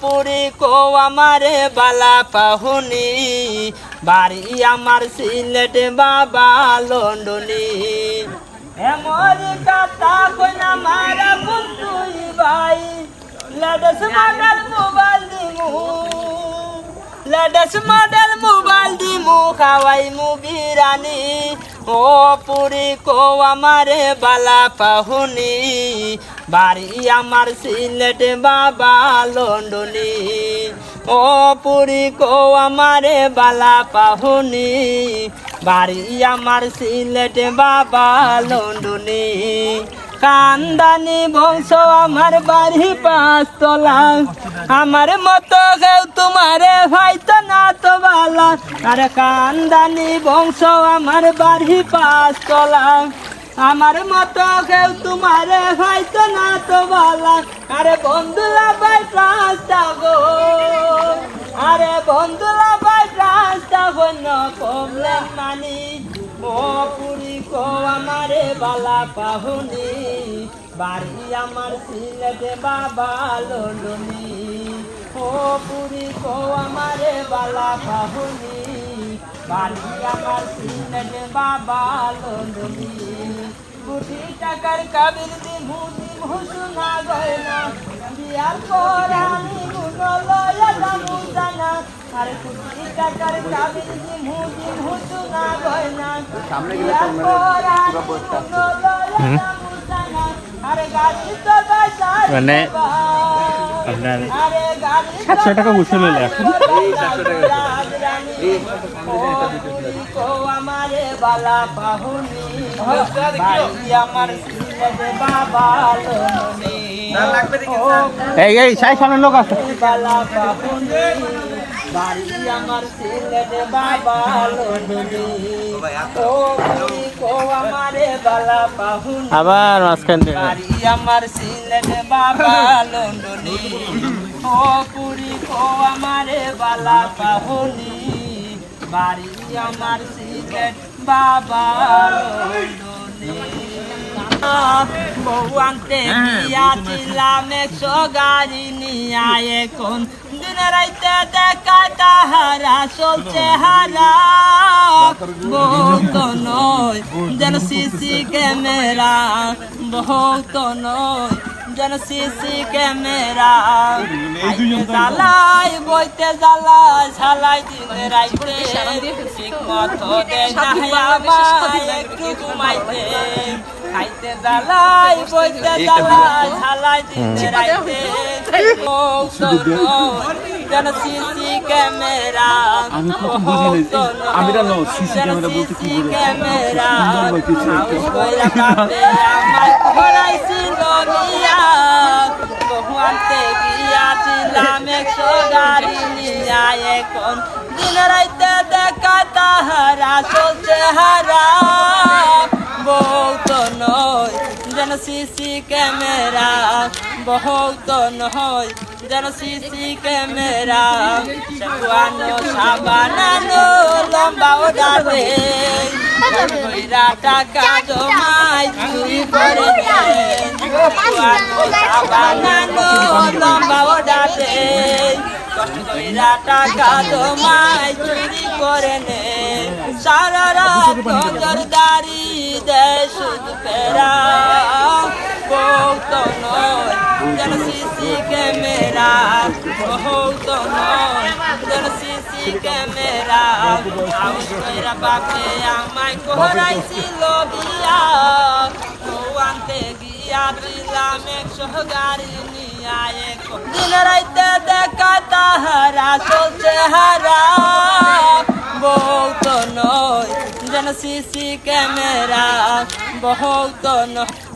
পুরি কো আমারে বালা পাহুনি। বাড়ি আমার সিলেটে বাবা লন্ডনি। মডেল মোবাইল দিমু। মডেল মোবাইল দিমু খাওয়াই মু বিরানি ও পুরি কো আমারে বালা পাহুনি, বাড়ি আমার সিলেট বাবা লন্ডনি ও পুরি কো আমারে বালা পাহুনি, বাড়ি আমার সিলেট বাবা লন্ডনি কান্দানি বংশ আমার বাড়ি পাঁচতলা। আমার মতো কেউ তোমারে হয়তো না তো বালা। আরে কান্দানি বংশ আমার বাড়ি পাঁচতলা। আমার মতো কেউ তোমারে হয়তো না তো বালা। আরে বন্ধুলা ভাই প্রাণটা গো। আরে বন্ধুলা ভাই প্রাণটা বন্য প্রবলেম মানি ও কো আমারে বালা পাহুনি, বাড়ি আমার সিলেটে বাবা লন্ডনি ও পুরি কো আমারে বালা পাহুনি, বাড়ি আমার সিলেটে বাবা লন্ডনি কোটি টাকার কাবির দি মুদি ভুসুনা গয়না বিয়ার পর আমি গুনো লয়া দামু জানা। আরে কোটি বাজার মানে আপনার সাতশো টাকা এখন। লোনি এই এই সাই সামনে লোক আছে। বালা পাহুনি বাড়ি আমার সিলেটে বাবা ও বুড়ি কো আমারে বালা পাহুনি আবার মাঝখান থেকে। বাড়ি আমার সিলেটে বাবা লন্ডনি ও পুরি কো আমারে বালা পাহুনি বাড়ি আমার সিলেট বাবা লন্ডনি বউ আনতে গিয়াছিলাম একশো গাড়ি নিয়ে এখন। দিন রাইতে দেখা তাহারা চলছে হারা? বহুত নয় যেন সিসি ক্যামেরা বহুত নয়। যেন সিসি ক্যামেরা। জ্বালাই বইতে জ্বালাই ঝালাই দিন রাইতে ঠিক মতো একটু ঘুমাইতে। খাইতে জ্বালাই বইতে জ্বালাই ঝালাই দিন রাইতে। সিসি আমি কত বুঝি নাই। আমি জানো, CC ক্যামেরা বলতে কি বোঝায়? একশো বহুত নয় যেন সিসি ক্যামেরা। বহুত নয় যেন সিসি ক্যামেরা। সাবানো সাবানানো লম্বা টাকা জমাই চুরি করে কইরা টাকা জমাই চুরি করে নে সারা রাত নজর দারি দেয় শুধু ফেরা। বহুত নয় যেন সিসি ক্যামেরা। বহুত নয় যেন সিসি ক্যামেরা। আউস কইরা বাপে আমায় কোহরাইছিল বিয়া। ও আনতে গিয়া দিলাম একশো গাড়ি দিন রাইতে দেখা তাহারা চলছে হারা বহুত নয় যেন সিসি ক্যামেরা বহুত নয়